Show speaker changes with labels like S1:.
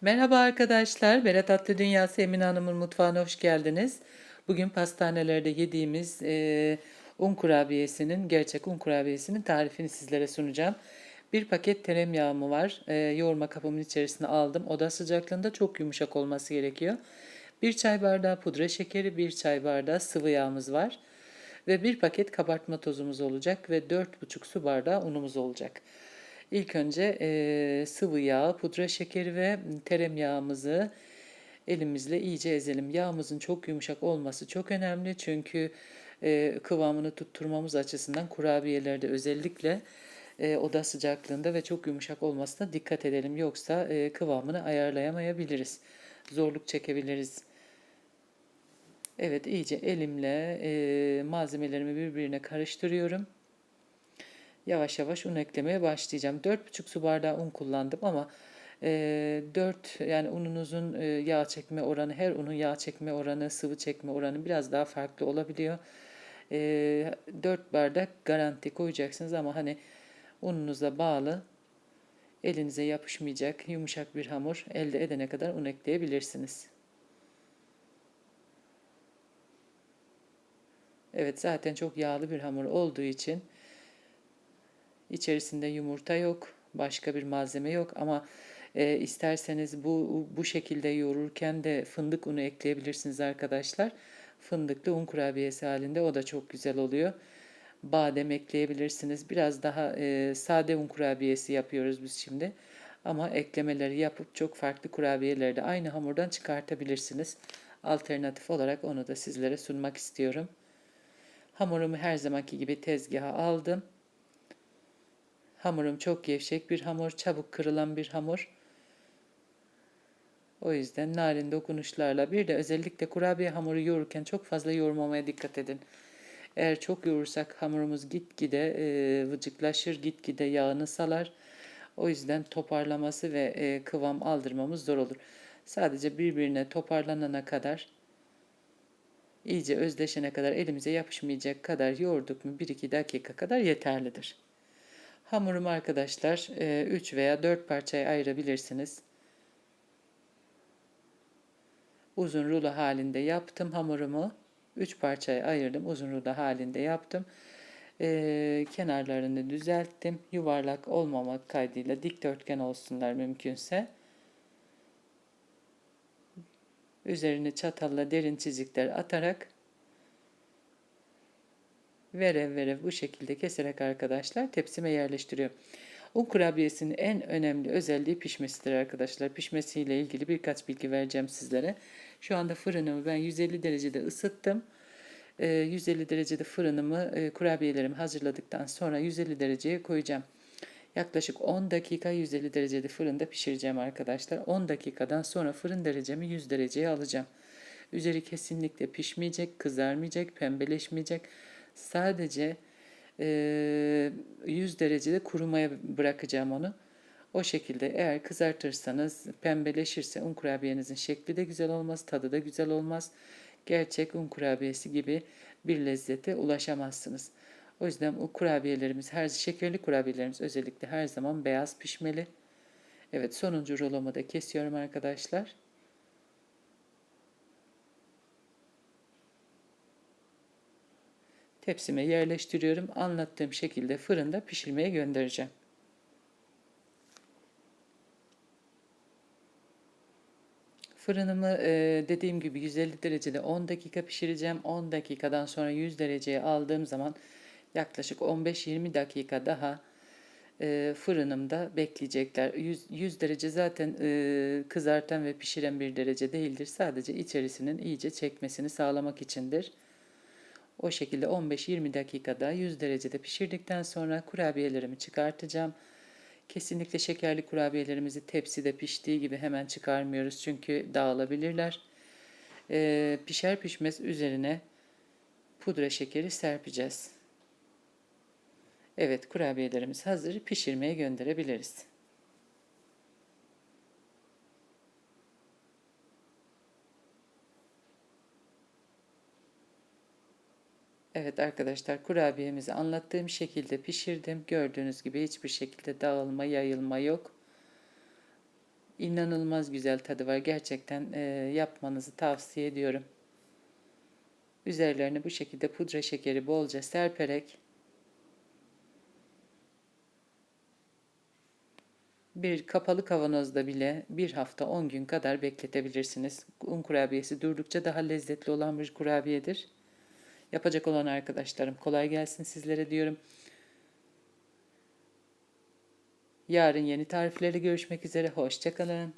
S1: Merhaba arkadaşlar, Berat Tatlı Dünyası Emine Hanım'ın mutfağına hoş geldiniz. Bugün pastanelerde yediğimiz e, un kurabiyesinin, gerçek un kurabiyesinin tarifini sizlere sunacağım. Bir paket tereyağımı var. E, yoğurma kabımın içerisine aldım. Oda sıcaklığında çok yumuşak olması gerekiyor. Bir çay bardağı pudra şekeri, bir çay bardağı sıvı yağımız var. Ve bir paket kabartma tozumuz olacak ve 4,5 su bardağı unumuz olacak. İlk önce e, sıvı yağ, pudra şekeri ve tereyağımızı elimizle iyice ezelim. Yağımızın çok yumuşak olması çok önemli çünkü e, kıvamını tutturmamız açısından kurabiyelerde özellikle e, oda sıcaklığında ve çok yumuşak olmasına dikkat edelim. Yoksa e, kıvamını ayarlayamayabiliriz. Zorluk çekebiliriz. Evet iyice elimle e, malzemelerimi birbirine karıştırıyorum yavaş yavaş un eklemeye başlayacağım. 4,5 su bardağı un kullandım ama e, 4 yani ununuzun e, yağ çekme oranı her unun yağ çekme oranı sıvı çekme oranı biraz daha farklı olabiliyor. E, 4 bardak garanti koyacaksınız ama hani ununuza bağlı elinize yapışmayacak yumuşak bir hamur elde edene kadar un ekleyebilirsiniz. Evet zaten çok yağlı bir hamur olduğu için İçerisinde yumurta yok, başka bir malzeme yok ama e, isterseniz bu bu şekilde yoğururken de fındık unu ekleyebilirsiniz arkadaşlar. Fındıklı un kurabiyesi halinde o da çok güzel oluyor. Badem ekleyebilirsiniz. Biraz daha e, sade un kurabiyesi yapıyoruz biz şimdi. Ama eklemeleri yapıp çok farklı kurabiyeleri de aynı hamurdan çıkartabilirsiniz. Alternatif olarak onu da sizlere sunmak istiyorum. Hamurumu her zamanki gibi tezgaha aldım. Hamurum çok gevşek bir hamur, çabuk kırılan bir hamur. O yüzden narin dokunuşlarla bir de özellikle kurabiye hamuru yoğururken çok fazla yoğurmamaya dikkat edin. Eğer çok yoğurursak hamurumuz gitgide e, vıcıklaşır, gitgide yağını salar. O yüzden toparlaması ve e, kıvam aldırmamız zor olur. Sadece birbirine toparlanana kadar iyice özdeşene kadar elimize yapışmayacak kadar yoğurduk mu 1-2 dakika kadar yeterlidir. Hamurumu arkadaşlar 3 e, veya 4 parçaya ayırabilirsiniz. Uzun rulo halinde yaptım hamurumu. 3 parçaya ayırdım. Uzun rulo halinde yaptım. Ee, kenarlarını düzelttim. Yuvarlak olmamak kaydıyla dikdörtgen olsunlar mümkünse. Üzerine çatalla derin çizikler atarak verev verev bu şekilde keserek arkadaşlar tepsime yerleştiriyorum. Un kurabiyesinin en önemli özelliği pişmesidir arkadaşlar. Pişmesiyle ilgili birkaç bilgi vereceğim sizlere. Şu anda fırınımı ben 150 derecede ısıttım. 150 ee, derecede fırınımı e, kurabiyelerimi hazırladıktan sonra 150 dereceye koyacağım. Yaklaşık 10 dakika 150 derecede fırında pişireceğim arkadaşlar. 10 dakikadan sonra fırın derecemi 100 dereceye alacağım. Üzeri kesinlikle pişmeyecek, kızarmayacak, pembeleşmeyecek Sadece e, 100 derecede kurumaya bırakacağım onu. O şekilde eğer kızartırsanız pembeleşirse un kurabiyenizin şekli de güzel olmaz, tadı da güzel olmaz. Gerçek un kurabiyesi gibi bir lezzete ulaşamazsınız. O yüzden o kurabiyelerimiz, her şekerli kurabiyelerimiz özellikle her zaman beyaz pişmeli. Evet sonuncu rolomu da kesiyorum arkadaşlar. Tepsime yerleştiriyorum. Anlattığım şekilde fırında pişirmeye göndereceğim. Fırınımı e, dediğim gibi 150 derecede 10 dakika pişireceğim. 10 dakikadan sonra 100 dereceye aldığım zaman yaklaşık 15-20 dakika daha e, fırınımda bekleyecekler. 100, 100 derece zaten e, kızartan ve pişiren bir derece değildir. Sadece içerisinin iyice çekmesini sağlamak içindir. O şekilde 15-20 dakikada 100 derecede pişirdikten sonra kurabiyelerimi çıkartacağım. Kesinlikle şekerli kurabiyelerimizi tepside piştiği gibi hemen çıkarmıyoruz çünkü dağılabilirler. Ee, pişer pişmez üzerine pudra şekeri serpeceğiz. Evet kurabiyelerimiz hazır pişirmeye gönderebiliriz. Evet arkadaşlar kurabiyemizi anlattığım şekilde pişirdim. Gördüğünüz gibi hiçbir şekilde dağılma, yayılma yok. İnanılmaz güzel tadı var. Gerçekten e, yapmanızı tavsiye ediyorum. Üzerlerine bu şekilde pudra şekeri bolca serperek bir kapalı kavanozda bile bir hafta 10 gün kadar bekletebilirsiniz. Un kurabiyesi durdukça daha lezzetli olan bir kurabiyedir. Yapacak olan arkadaşlarım kolay gelsin sizlere diyorum. Yarın yeni tariflerle görüşmek üzere. Hoşçakalın.